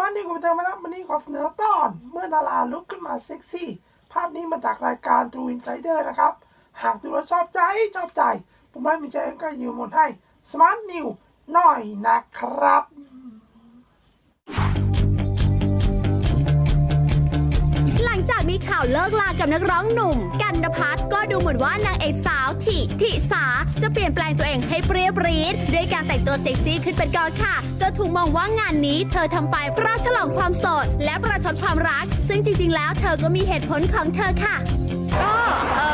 มานนิวกับบันเทิงมาแล้ววันนี้ขอเสนอตอน เมื่อดาราลุกขึ้นมาเซ็กซี่ ภาพนี้มาจากรายการ True Insider นะครับ หากดูแล้วชอบใจชอบใจ ผมไม่มีใจกล้นิวหมดให้สมาร์ทนิวหน่อยนะครับาวเลิกลากับนักร้องหนุ่ม กันนพัฒน์ก็ดูเหมือนว่านางเอกสาวทิทิสาจะเปลี่ยนแปลงตัวเองให้เปรี้ยปรีดด้วยการแต่งตัวเซ็กซี่ขึ้นเป็นกอนค่ะจะถูกมองว่างานนี้ เธอทำไปเพราะฉลองความโสดและประชดความรัก ซึ่งจริง ๆ แล้วเธอก็มีเหตุผลของเธอค่ะ ก็เออ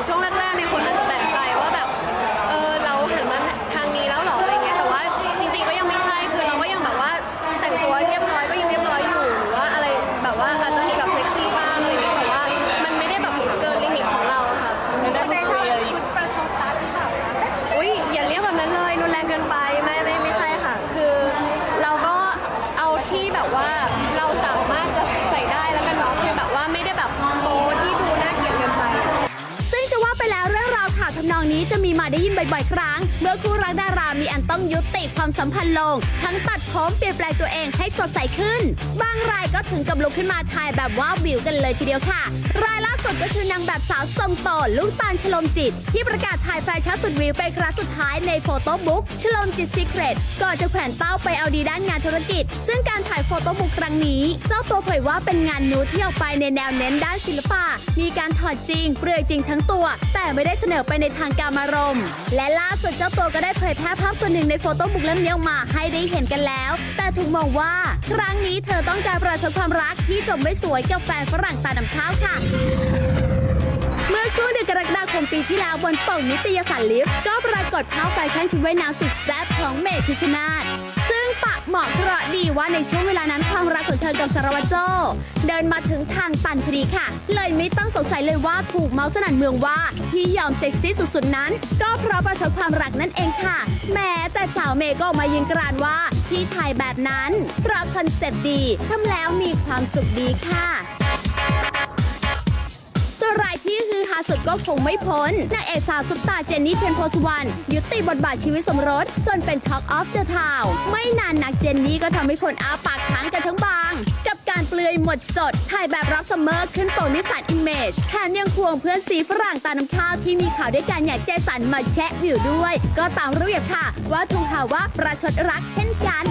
อย่ นี้จะมีมาได้ยินบ่อยๆ ครั้ง เมื่อคู่รักดารามีอันต้องยุติความสัมพันธ์ลง ทั้งตัดผมเปลี่ยนแปลงตัวเองให้สดใสขึ้น บางรายก็ถึงกับลุกขึ้นมาถ่ายแบบว่าวิวกันเลยทีเดียวค่ะ รายล่าสุดก็คือนางแบบสาวทรงโตลูกตาลชลมจิต ที่ประกาศถ่ายแฟชั่นสุดวิวเป็นครั้งสุดท้ายในโฟโต้บุ๊กชลมจิตซีเครตก่อนจะแขวนเป้าไปเอาดีด้านงานธุรกิจ ซึ่งการถ่ายโฟโต้บุ๊กครั้งนี้ เจ้าตัวเผยว่าเป็นงานนูที่ออกไปในแนวเน้นด้านศิลปะ มีการถอดจริงเปลือยจริงทั้งตัว แต่ไม่ได้เสนอไปในทางการารมณ์และล่าสุดเจ้าตัวก็ได้เผยแพร่ภาพส่วนหนึ่งในโฟโต้บุ๊กเล่มนี้ออกมาให้ได้เห็นกันแล้ว แต่ถูกมองว่าครั้งนี้เธอต้องการประชดความรักที่จบไม่สวยกับแฟนฝรั่งตาดำข้าวค่ะเมื่อช่วงเดือนกรกฎาคมปีที่แล้วบนปกนิตยสารลิฟก็ปรากฏภาพแฟชั่นชุดว่ายน้ำสุดแซ่บของเมย์พิชนาธซึ่งปะเหมาะเคราะดีว่าในช่วงเวลานั้นความรักของ เธอกับสารวัตรโจเดินมาถึงทางตันพอดีค่ะ เลยไม่ต้องสงสัยเลยว่าถูกเมาส์สนั่นเมืองว่า ที่ยอมเซ็กซี่สุดๆนั้น ก็เพราะประชดความรักนั่นเองค่ะ แม้แต่สาวเมย์ก็ออกมายืนกรานว่าที่ถ่ายแบบนั้นเพราะคอนเซ็ปต์ดีทำแล้วมีความสุขดีค่ะส่วนรายที่คือฮาสุดก็คงไม่พ้นนางเอกสาวซุปตาเจนนี่เทียนโพสวรรณยุติบทบาทชีวิตสมรส จนเป็น Talk of the Town ไม่นานนักเจนนี่ก็ทำให้คนอาปาก ค้างกันทั้งบาง กับการเปลือยหมดจด ถ่ายแบบรับซัมเมอร์ขึ้นโปรนิสันอิมเมจแถมยังควงเพื่อนสีฝรั่งตาน้ำข้าวที่มีข่าวด้วยกันอย่างเจสันมาแชะวิวด้วย ก็ตามระเบียบค่ะ ว่าถูกข่าวว่าประชดรักเช่นกัน